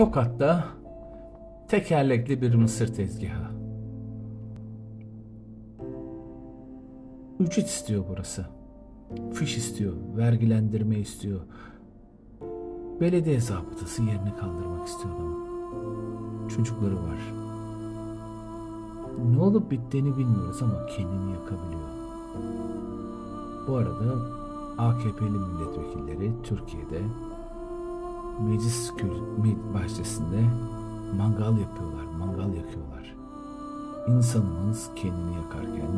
Tokat'ta tekerlekli bir mısır tezgahı. Ücret istiyor burası. Fiş istiyor, vergilendirme istiyor. Belediye zabıtası yerini kaldırmak istiyor adamın. Çocukları var. Ne olup bittiğini bilmiyoruz ama kendini yakabiliyor. Bu arada AKP'li milletvekilleri Türkiye'de meclis bahçesinde mangal yapıyorlar, mangal yakıyorlar. İnsanımız kendini yakarken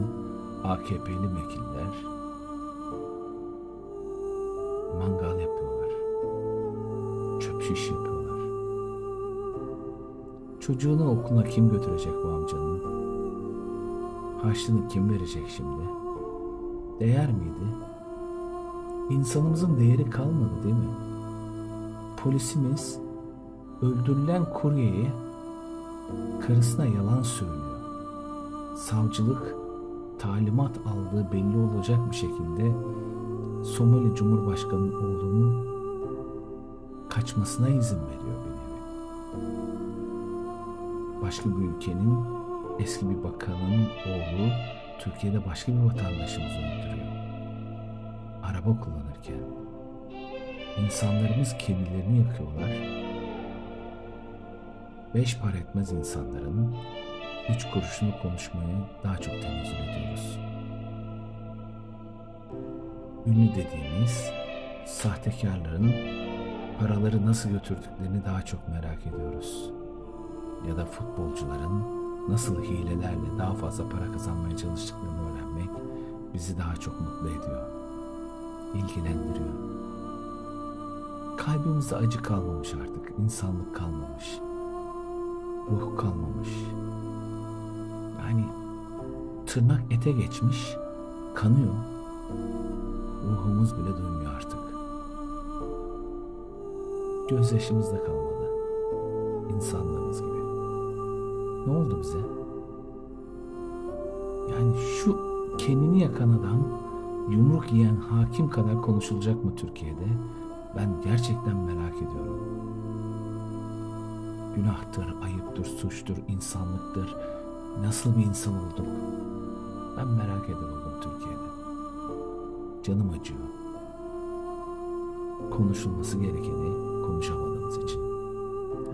AKP'li vekiller mangal yapıyorlar. Çöp şiş yapıyorlar. Çocuğunu okuluna kim götürecek bu amcanın? Harçlığını kim verecek şimdi? Değer miydi? İnsanımızın değeri kalmadı değil mi? Polisimiz öldürülen kuryeyi karısına yalan söylüyor. Savcılık talimat aldığı belli olacak bir şekilde Somali Cumhurbaşkanı'nın oğlunun kaçmasına izin veriyor bir nevi. Başka bir ülkenin eski bir bakanın oğlu Türkiye'de başka bir vatandaşımızı öldürüyor. Araba kullanırken insanlarımız kendilerini yakıyorlar. Beş para etmez insanların üç kuruşunu konuşmayı daha çok tenezzül ediyoruz. Ünlü dediğimiz sahtekarların paraları nasıl götürdüklerini daha çok merak ediyoruz. Ya da futbolcuların nasıl hilelerle daha fazla para kazanmaya çalıştıklarını öğrenmek bizi daha çok mutlu ediyor. İlgilendiriyor. Kalbimizde acı kalmamış artık, insanlık kalmamış. Ruh kalmamış. Yani tırnak ete geçmiş, kanıyor. Ruhumuz bile duymuyor artık. Gözyaşımız da kalmadı. İnsanlığımız gibi. Ne oldu bize? Yani şu kendini yakan adam yumruk yiyen hakim kadar konuşulacak mı Türkiye'de? Ben gerçekten merak ediyorum. Günahtır, ayıptır, suçtur, insanlıktır. Nasıl bir insan olduk? Ben merak eder oldum Türkiye'de. Canım acıyor. Konuşulması gerekeni konuşamadığımız için.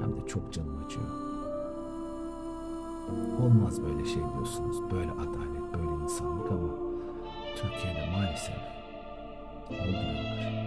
Hem de çok canım acıyor. Olmaz böyle şey diyorsunuz. Böyle adalet, böyle insanlık ama Türkiye'de maalesef öldürüyorlar.